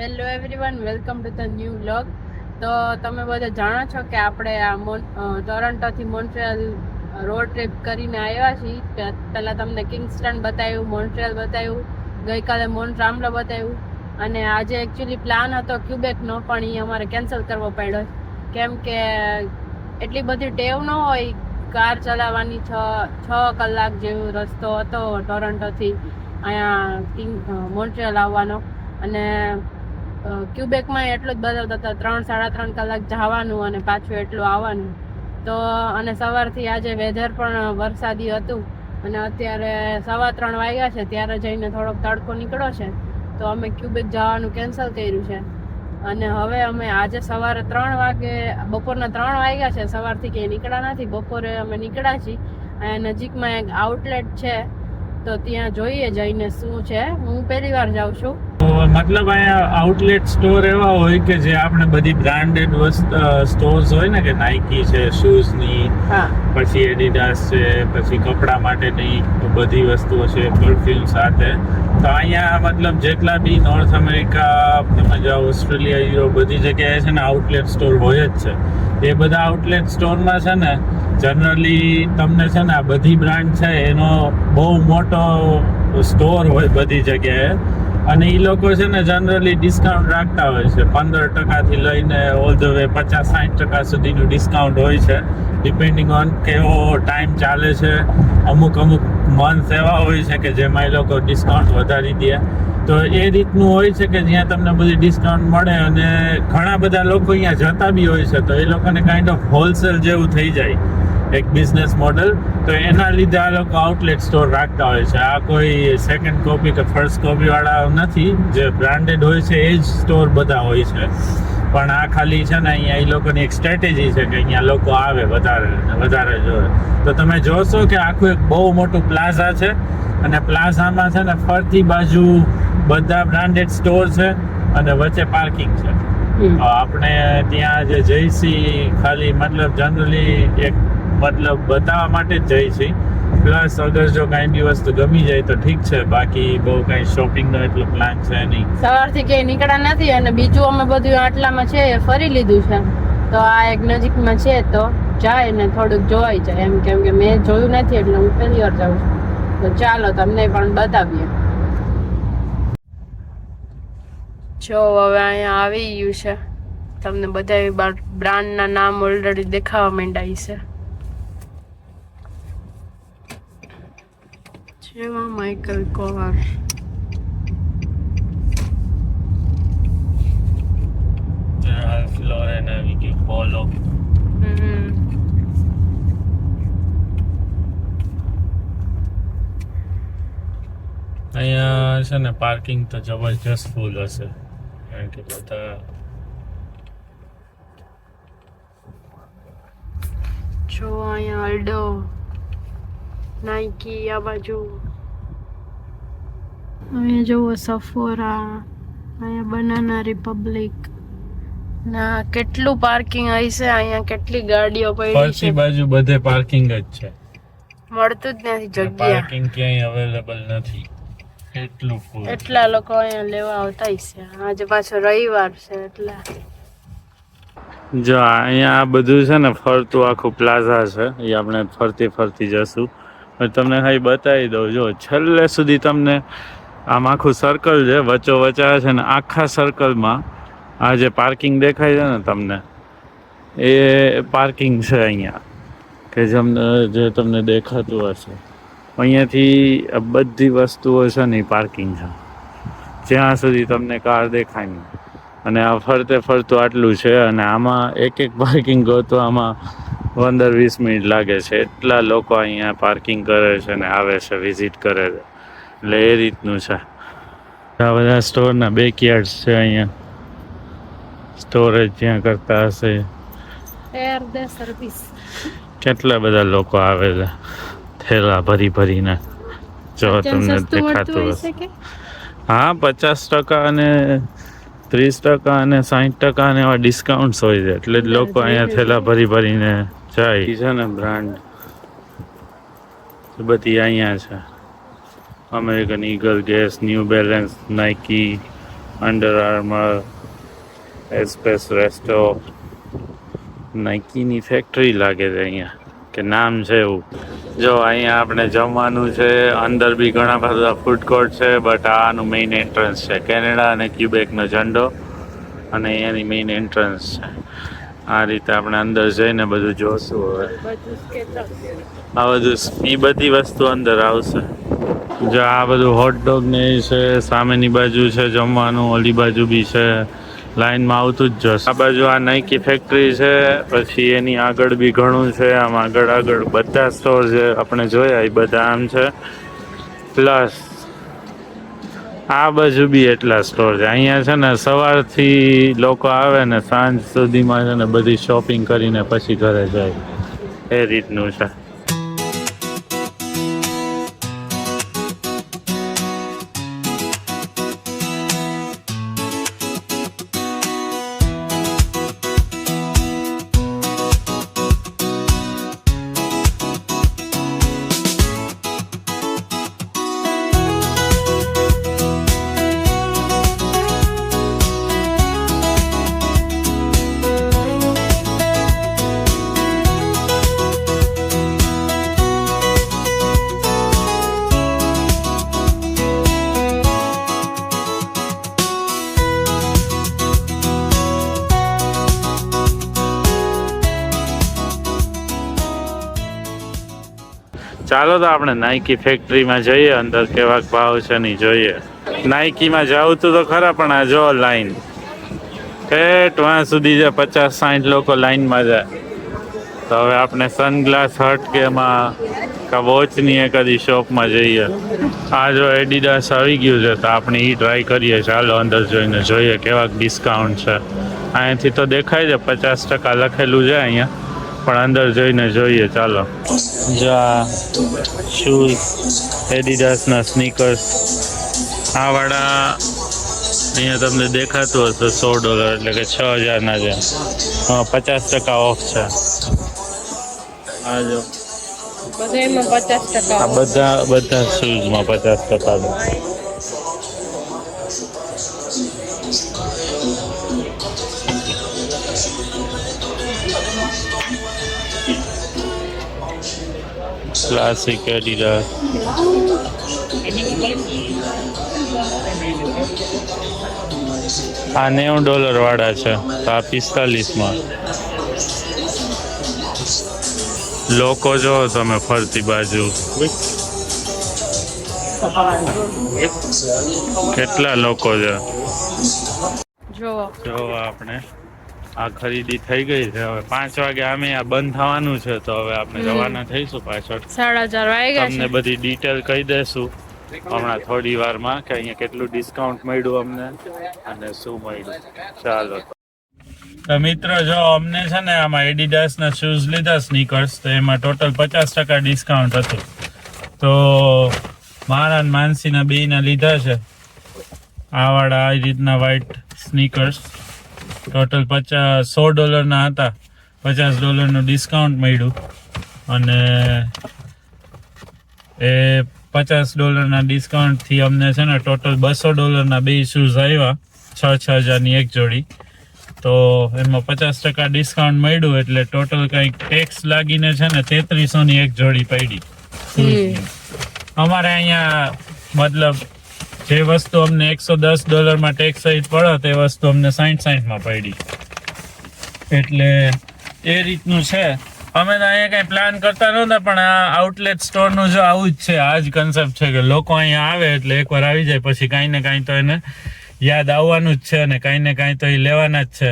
Hello everyone welcome to the new vlog તો તમે બધા જાણો છો કે આપણે આ મોન ટોરન્ટોથી મોન્ટ્રિયલ રોડ ટ્રીપ કરીને આવ્યા છીએ. પહેલાં તમને કિંગસ્ટન બતાવ્યું મોન્ટ્રિયલ બતાવ્યું, ગઈકાલે મોન્ટ્રામલો બતાવ્યું. અને આજે એકચ્યુઅલી પ્લાન હતો ક્યુબેકનો પણ એ અમારે કેન્સલ કરવો પડ્યો. કેમ કે એટલી બધી ટેવ ન હોય, કાર ચલાવવાની છ છ કલાક જેવો રસ્તો હતો ટોરન્ટોથી અહીંયા કિંગ મોન્ટ્રિયલ આવવાનો. અને ક્યુબેકમાં એટલું જ બતાવતા હતા, ત્રણ, સાડા ત્રણ કલાક જવાનું અને પાછું એટલું આવવાનું. તો, અને સવારથી આજે વેધર પણ વરસાદી હતું. અને અત્યારે સવા ત્રણ વાગ્યા છે, ત્યારે જઈને થોડોક તડકો નીકળ્યો છે. તો અમે ક્યુબેક જવાનું કેન્સલ કર્યું છે. અને હવે અમે આજે સવારે ત્રણ વાગે, બપોરના ત્રણ વાગ્યા છે, સવારથી ક્યાંય નીકળ્યા નથી. બપોરે અમે નીકળ્યા છીએ. અહીંયા નજીકમાં એક આઉટલેટ છે. તો ત્યાં જોઈએ જઈને શું છે. હું પહેલી વાર જાઉં છું. મતલબ અહીંયા આઉટલેટ સ્ટોર એવા હોય કે જે આપણે બધી બ્રાન્ડેડ સ્ટોર્સ હોય ને કે નાઇકી છે શૂઝની પછી એડિડાસ છે પછી કપડા માટેની બધી વસ્તુઓ છે પરફ્યુમ સાથે. તો અહીંયા મતલબ જેટલા બી નોર્થ અમેરિકા તેમજ ઓસ્ટ્રેલિયા યુરોપ બધી જગ્યાએ છે ને આઉટલેટ સ્ટોર હોય જ છે. એ બધા આઉટલેટ સ્ટોરમાં છે ને જનરલી તમને છે ને આ બધી બ્રાન્ડ છે એનો બહુ મોટો સ્ટોર હોય બધી જગ્યાએ. અને એ લોકો છે ને જનરલી ડિસ્કાઉન્ટ રાખતા હોય છે. પંદર ટકાથી લઈને ઓલ ધ વે પચાસ સાઠ ટકા સુધીનું ડિસ્કાઉન્ટ હોય છે. ડિપેન્ડિંગ ઓન કેવો ટાઈમ ચાલે છે. અમુક અમુક મંથ એવા હોય છે કે જેમાં એ લોકો ડિસ્કાઉન્ટ વધારી દે. તો એ રીતનું હોય છે કે જ્યાં તમને બધી ડિસ્કાઉન્ટ મળે અને ઘણા બધા લોકો અહીંયા જતા બી હોય છે, તો એ લોકોને કાઇન્ડ ઓફ હોલસેલ જેવું થઈ જાય. એક બિઝનેસ મોડલ તો એના લીધે આ લોકો આઉટલેટ સ્ટોર રાખતા હોય છે. આ કોઈ સેકન્ડ કોપી કે ફર્સ્ટ કોપી વાળા નથી જે બ્રાન્ડેડ હોય છે એ જ સ્ટોર બધા હોય છે. પણ આ ખાલી છે ને અહીંયા એ લોકોની એક સ્ટ્રેટેજી છે કે અહીંયા લોકો આવે વધારે વધારે જોવે. તો તમે જોશો કે આખું એક બહુ મોટું પ્લાઝા છે અને પ્લાઝામાં છે ને ફરતી બાજુ બધા બ્રાન્ડેડ સ્ટોર છે અને વચ્ચે પાર્કિંગ છે. આપણે ત્યાં જે જઈશી ખાલી મતલબ જનરલી એક મતલબ બતાવવા માટે જ જઈશી પ્લસ અગર જો કાંઈ બી વસ્તુ ગમી જાય તો ઠીક છે. બાકી બહુ કાંઈ શોપિંગનો એટલો પ્લાન છે નહીં. સવારથી ક્યાંય નીકળ્યા નથી અને બીજું અમે બધું આટલામાં છે એ ફરી લીધું છે. તો આ એક નજીકમાં છે તો જાય ને થોડુંક જોવાય જાય. એમ કેમ કે મેં જોયું નથી એટલે હું પહેલી વાર જાઉં છું. તો ચાલો તમને પણ બતાવીએ. જો, હવે અહીંયા આવી ગયું છે. તમને બધા બ્રાન્ડના નામ ઓલરેડી દેખાવા માંડાય છે જેવા માઇકલ કોર ફ્લોરેન આવી ગયું પોલો અહીંયા છે ને પાર્કિંગ તો જબરજસ્ત ફૂલ હશે. કારણ કે બધા જો અહીંયા અલ્ડો નાઇકી આ બાજુ. અહીંયા જુઓ સફોરા અહીંયા બનાના રિપબ્લિક ના કેટલું પાર્કિંગ હશે અહીંયા કેટલી ગાડીઓ પડી છે? બાજુ બધે પાર્કિંગ જ છે. મળતું જ નથી જગ્યા. પાર્કિંગ ક્યાંય અવેલેબલ નથી. એટલું ફૂલ એટલા લોકો અહીંયા લેવા આવતા છે. આજે પાછો રવિવાર છે એટલે. જો અહીંયા આ બધું છે ને ફરતું આખું પ્લાઝા છે. એ આપણે ફરતી ફરતી જશું. હવે તમને ખાલી બતાવી દઉં. જો છેલ્લે સુધી તમને આમ આખું સર્કલ છે વચ્ચો વચ્ચા છે ને આખા સર્કલમાં આ જે પાર્કિંગ દેખાય છે ને તમને, એ પાર્કિંગ છે અહીંયા. કે જેમને, જે તમને દેખાતું હશે. અહીંયાથી બધી વસ્તુઓ છે ને પાર્કિંગ છે. જ્યાં સુધી તમને કાર દેખાય નહીં. અને આ ફરતે ફરતું આટલું છે અને આમાં એક એક પાર્કિંગ ગોતવામાં પંદર વીસ મિનિટ લાગે છે. એટલા લોકો અહીંયા પાર્કિંગ કરે છે ને આવે છે વિઝિટ કરે છે. એટલે એ રીતનું છે. આ બધા સ્ટોરના બેકયાર્ડ છે અહીંયા. સ્ટોરેજ જ્યાં કરતા હશે. એર દે સર્વિસ કેટલા બધા લોકો આવે છે. થેલા ભરી ભરીને. જો તમને દેખાતું હશે. હા પચાસ ટકા અને ત્રીસ ટકા અને સાહીઠ ટકા ને એવા ડિસ્કાઉન્ટ્સ હોય છે. એટલે જ લોકો અહીંયા થેલા ભરી ભરીને જાય. છે ને બ્રાન્ડ બધી અહીંયા છે. American Eagle Guess New Balance Nike Under Armour એસ્પેસ રેસ્ટો. નાઇકીની ફેક્ટરી લાગે છે અહીંયા કે નામ છે એવું. જો અહીંયા આપણે જમવાનું છે અંદર બી ઘણા બધા ફૂડ કોર્ટ છે બટ આનું મેઇન એન્ટ્રન્સ છે કેનેડા અને ક્યુબેકનો ઝંડો. અને અહીંયાની મેઇન એન્ટ્રન્સ છે. આ રીતે આપણે અંદર જઈને બધું જોશું હવે. આ બધું એ બધી વસ્તુ અંદર આવશે. જો આ બધું હોટડોગ ને એ છે, સામેની બાજુ છે જમવાનું, ઓલી બાજુ બી છે. લાઈનમાં આવતું જ જશે. આ બાજુ આ નાઇકી ફેક્ટરી છે, પછી એની આગળ બી ઘણું છે. આમ આગળ આગળ બધા સ્ટોર છે આપણે જોયા એ બધા આમ છે. પ્લસ આ બાજુ બી એટલા સ્ટોર છે. અહીંયા છે ને સવારથી લોકો આવે ને સાંજ સુધીમાં છે ને બધી શોપિંગ કરીને પછી ઘરે જાય. એ રીતનું છે. ચાલો તો આપણે નાઇકી ફેક્ટરીમાં જઈએ, અંદર કેવા ભાવ છે નહીં જોઈએ. નાઇકીમાં જાવું તું તો ખરા, પણ આ જો લાઈન ઠેઠ વાં સુધી છે પચાસ સાઠ લોકો લાઈનમાં જાય. તો હવે આપણે સનગ્લાસ હટ કે એમાં કા વોચની એ કદી શોપમાં જઈએ. આ જો એડિડાસ આવી ગયું છે, તો આપણે એ ટ્રાય કરીએ. ચાલો અંદર જોઈને જોઈએ કેવા ડિસ્કાઉન્ટ છે. અહીંયાથી તો દેખાય છે, પચાસ ટકા લખેલું છે અહીંયા. પણ અંદર જોઈને જોઈએ ચાલો. જો આ શૂઝ એડિડાસના સ્નીકર્સ આ વાળા અહીંયા તમને દેખાતું હશે સો ડોલર એટલે કે છ હજારના છે હા પચાસ ટકા ઓફ છે. આ જો. પચાસ ટકા આ બધા બધા શૂઝમાં પચાસ ટકા ક્લાસિક એડિડાસ આ નેવું ડોલર વાળા છે તો આ પિસ્તાલીસમાં. લોકો જો તમે ફરતી બાજુ. કેટલા લોકો છે? જો જો આપણે. આ ખરીદી થઈ ગઈ છે. હવે પાંચ વાગે અમે આ બંધ થવાનું છે તો હવે આપણે. રવાના થઈશું પાછળ. સાડા ચાર વાગ્યા તમને બધી ડિટેલ કહી દેશું. હમણાં થોડી વારમાં કે અહીંયા કેટલું ડિસ્કાઉન્ટ મળ્યું અમને અને શું મળ્યું. ચાલો. તો મિત્ર જો અમને છે ને આમાં એડિડાસ ના શૂઝ લીધા સ્નીકર્સ તો એમાં ટોટલ પચાસ ટકા ડિસ્કાઉન્ટ હતું. તો મારા અને માનસીના ના લીધા છે. આવાળા વાળા આ રીતના વ્હાઈટ સ્નીકર્સ ટોટલ પચાસ સો ડોલરના હતા. પચાસ ડોલરનું ડિસ્કાઉન્ટ મળ્યું. અને એ પચાસ ડોલરના ડિસ્કાઉન્ટથી અમને છે ને ટોટલ બસો ડોલરના બે શૂઝ આવ્યા છ છ હજારની એક જોડી. તો એમાં પચાસ ટકા ડિસ્કાઉન્ટ મળ્યું એટલે ટોટલ કંઈક ટેક્સ લાગીને છે ને તેત્રીસોની એક જોડી પડી. અમારે અહીંયા મતલબ જે વસ્તુ અમને એકસો દસ ડોલરમાં ટેક્સ સહિત પડે તે વસ્તુ અમને સાઠ સાઠમાં પડી. એટલે એ રીતનું છે. અમે તો અહીંયા કંઈ પ્લાન કરતા નહોતા, પણ આ આઉટલેટ સ્ટોરનું જો આવું જ છે, આ જ કન્સેપ્ટ છે કે લોકો અહીંયા આવે એટલે એકવાર આવી જાય, પછી કાંઈ ને કાંઈ તો એને યાદ આવવાનું જ છે અને કાંઈ ને કાંઈ તો એ લેવાના જ છે.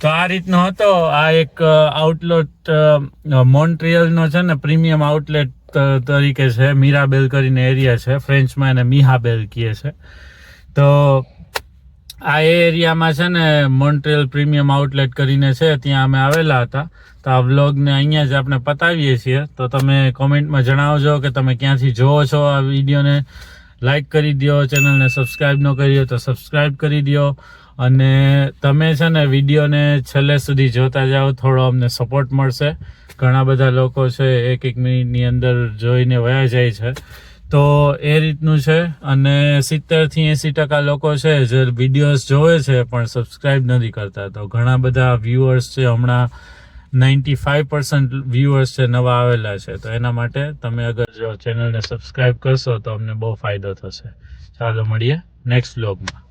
તો આ રીતનો હતો. આ એક આઉટલેટ મોન્ટ્રિયલનો છે ને પ્રીમિયમ આઉટલેટ તરીકે છે, મીરાબેલ કરીને એરિયા છે ફ્રેન્ચમાં એને મિહાબેલ કહે છે. તો આ એ એરિયામાં છે ને મોન્ટ્રિયલ પ્રીમિયમ આઉટલેટ કરીને છે, ત્યાં અમે આવેલા હતા. તો આ વ્લોગને અહીંયા જ આપણે પતાવીએ છીએ. તો તમે કોમેન્ટમાં જણાવજો કે તમે ક્યાંથી જોવો છો આ વિડીયોને. લાઈક કરી દો ચેનલને સબસ્ક્રાઈબ ન કરી તો સબસ્ક્રાઈબ કરી દો અને તમે છે ને વિડીયોને છેલ્લે સુધી જોતા જાઓ, થોડો અમને સપોર્ટ મળશે. ઘણા બધા લોકો છે, એક એક મિનિટની અંદર જોઈને વયા જાય છે. તો એ રીતનું છે અને સિત્તેરથી એંસી ટકા લોકો છે, જે વિડીયોઝ જોવે છે, પણ સબસ્ક્રાઈબ નથી કરતા. તો ઘણા બધા વ્યુઅર્સ છે, હમણાં નાઇન્ટી ફાઇવ પર્સન્ટ વ્યુઅર્સ છે, નવા આવેલા છે. તો એના માટે તમે અગર જો ચેનલને સબસ્ક્રાઈબ કરશો, તો અમને બહુ ફાયદો થશે. ચાલો મળીએ નેક્સ્ટ વ્લોગમાં